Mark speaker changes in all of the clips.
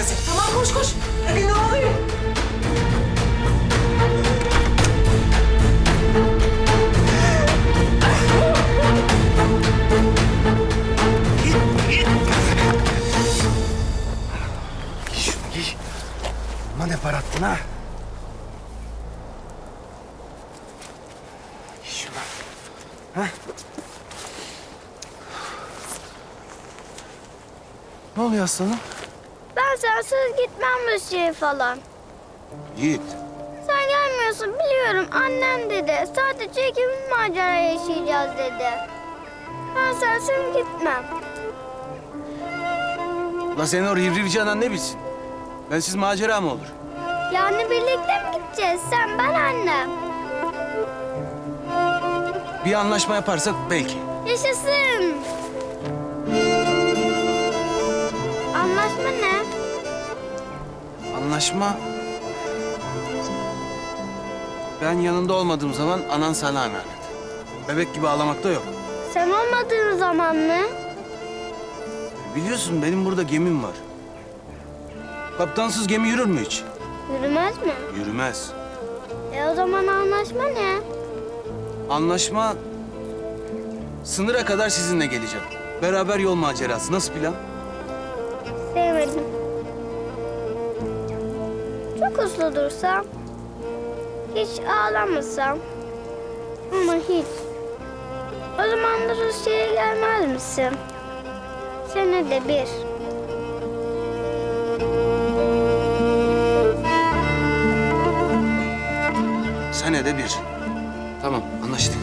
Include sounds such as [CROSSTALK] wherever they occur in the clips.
Speaker 1: gideceğiz. Tamam koş koş. Hadi ne oluyor?
Speaker 2: Giy şunu giy. Ama ne para attın ha? Giy. Ha? Ne oluyor aslanım?
Speaker 3: Ben sensiz gitmem bu şeye falan.
Speaker 2: Yiğit.
Speaker 3: Sen gelmiyorsun biliyorum. Annem dedi. Sadece ikimiz macera yaşayacağız dedi. Ben sensiz gitmem.
Speaker 2: La senin o rivrivci anan ne bilsin? Bensiz macera mı olur?
Speaker 3: Yani birlikte mi gideceğiz? Sen, ben, annem.
Speaker 2: Bir anlaşma yaparsak belki.
Speaker 3: Yaşasın. Anlaşma ne?
Speaker 2: Anlaşma... Ben yanında olmadığım zaman anan sana emanet. Bebek gibi ağlamak da yok.
Speaker 3: Sen olmadığın zaman mı?
Speaker 2: Biliyorsun benim burada gemim var. Kaptansız gemi yürür mü hiç?
Speaker 3: Yürümez mi?
Speaker 2: Yürümez.
Speaker 3: E o zaman anlaşma ne?
Speaker 2: Anlaşma sınıra kadar sizinle geleceğim. Beraber yol macerası. Nasıl plan?
Speaker 3: Sevmedim. Çok uslu dursam. Hiç ağlamasam. Ama hiç. O zaman da Rusya'ya gelmez misin? Senede bir.
Speaker 2: Senede bir. Tamam anlaştık.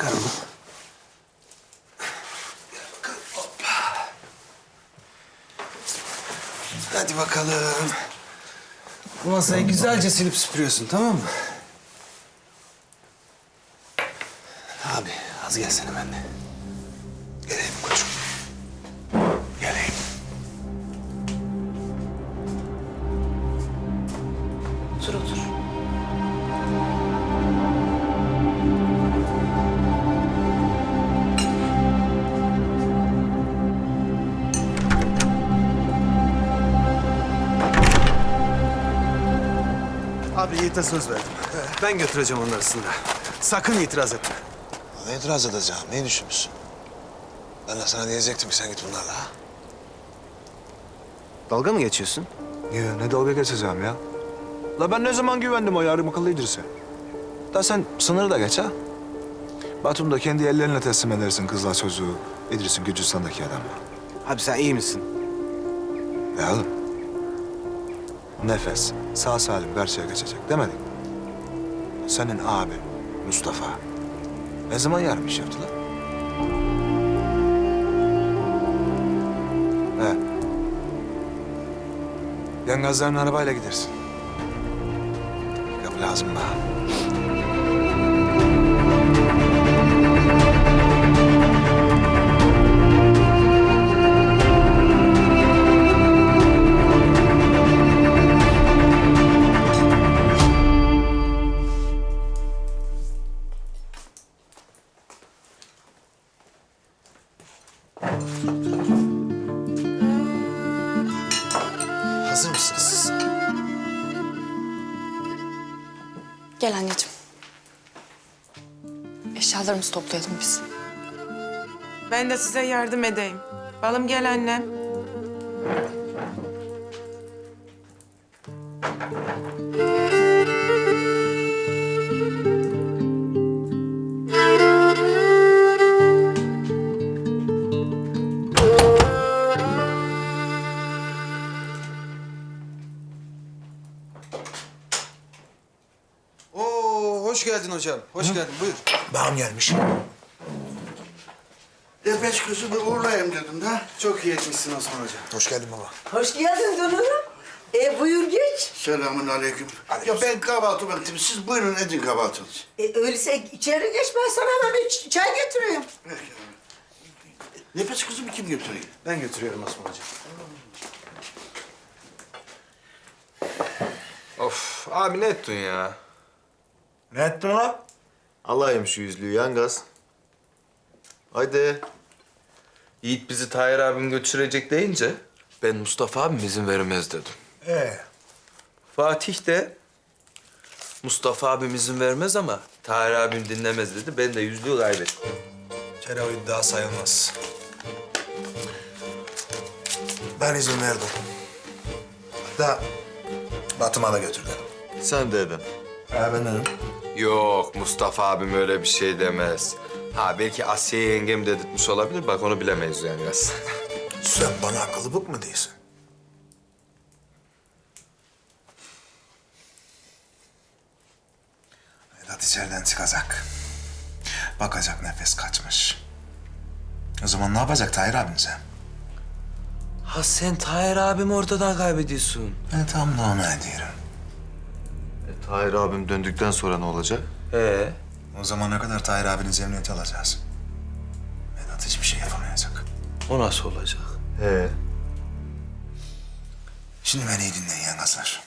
Speaker 2: Çıkar onu. Hadi bakalım. Bu masayı güzelce silip süpürüyorsun tamam mı? Abi az gelsene benimle.
Speaker 4: Abi Yiğit'e söz verdim. Ben götüreceğim onları sınıra. Sakın itiraz etme.
Speaker 5: Ne itiraz edeceğim? Neyi düşünmüşsün? Ben de sana diyecektim ki sen git bunlarla ha.
Speaker 4: Dalga mı geçiyorsun?
Speaker 5: Ya ne dalga geçeceğim ya? La ben ne zaman güvendim o yarım akıllı İdris'e? Da sen sınırı da geç ha. Batum'da kendi ellerine teslim edersin kızla çocuğu. İdris'in Gürcistan'daki adamı.
Speaker 4: Abi sen iyi misin?
Speaker 5: Ya oğlum. Nefes sağ salim karşıya geçecek demedik. Senin abi Mustafa ne zaman yarım iş yaptılar? He. Yengazların arabayla gidersin. Kapı lazım bana. Hazır mısınız siz?
Speaker 6: Gel anneciğim. Eşyalarımızı toplayalım biz.
Speaker 1: Ben de size yardım edeyim. Balım gel annem.
Speaker 4: Hoş geldin hocam. Hoş geldin. Buyur.
Speaker 5: Bağım gelmiş.
Speaker 7: Beş kızı bir uğurlayayım dedim de.
Speaker 4: Çok iyi etmişsin Osman hocam.
Speaker 5: Hoş geldin baba.
Speaker 8: Hoş geldin Dunurum. E buyur geç.
Speaker 7: Selamun aleyküm. Ya ben kahvaltı vaktim. Siz buyurun edin kahvaltınızı.
Speaker 8: E, öyleyse içeri geç ben sana hemen bir ç- çay getireyim.
Speaker 7: Nefes kızımı kim götürüyor?
Speaker 4: Ben götürüyorum Osman hocam.
Speaker 9: Of abi ne ettin ya?
Speaker 5: Ne ettin lan?
Speaker 9: Alayım şu yüzlüğü yangaz. Haydi. Yiğit bizi Tahir abim götürecek deyince ben Mustafa abim izin vermez dedim.
Speaker 5: Ee,
Speaker 9: Fatih de Mustafa abim izin vermez ama Tahir abim dinlemez dedi. Ben de yüzlüğü kaybettim.
Speaker 5: kere o iddia sayılmaz. Ben izin verdim. Hatta Batım'a da götür dedim.
Speaker 9: Sen dedin.
Speaker 5: Ha ben dedim.
Speaker 9: Yok Mustafa abim öyle bir şey demez. Ha belki Asiye yengem dedirtmiş olabilir. Bak onu bilemeyiz yani yaz. [LAUGHS]
Speaker 5: Sen bana akıllı bık mı değilsin? Vedat içeriden çıkacak. Bakacak nefes kaçmış. O zaman ne yapacak Tahir abimize?
Speaker 9: Ha sen Tahir abim ortadan kaybediyorsun.
Speaker 5: Ben tam da onu ediyorum.
Speaker 9: Tahir abim döndükten sonra ne olacak? He.
Speaker 5: O zamana kadar Tahir abinin zemniyeti alacağız. Vedat hiçbir şey yapamayacak.
Speaker 9: O nasıl olacak? He.
Speaker 5: Şimdi beni iyi dinleyin yangazlar.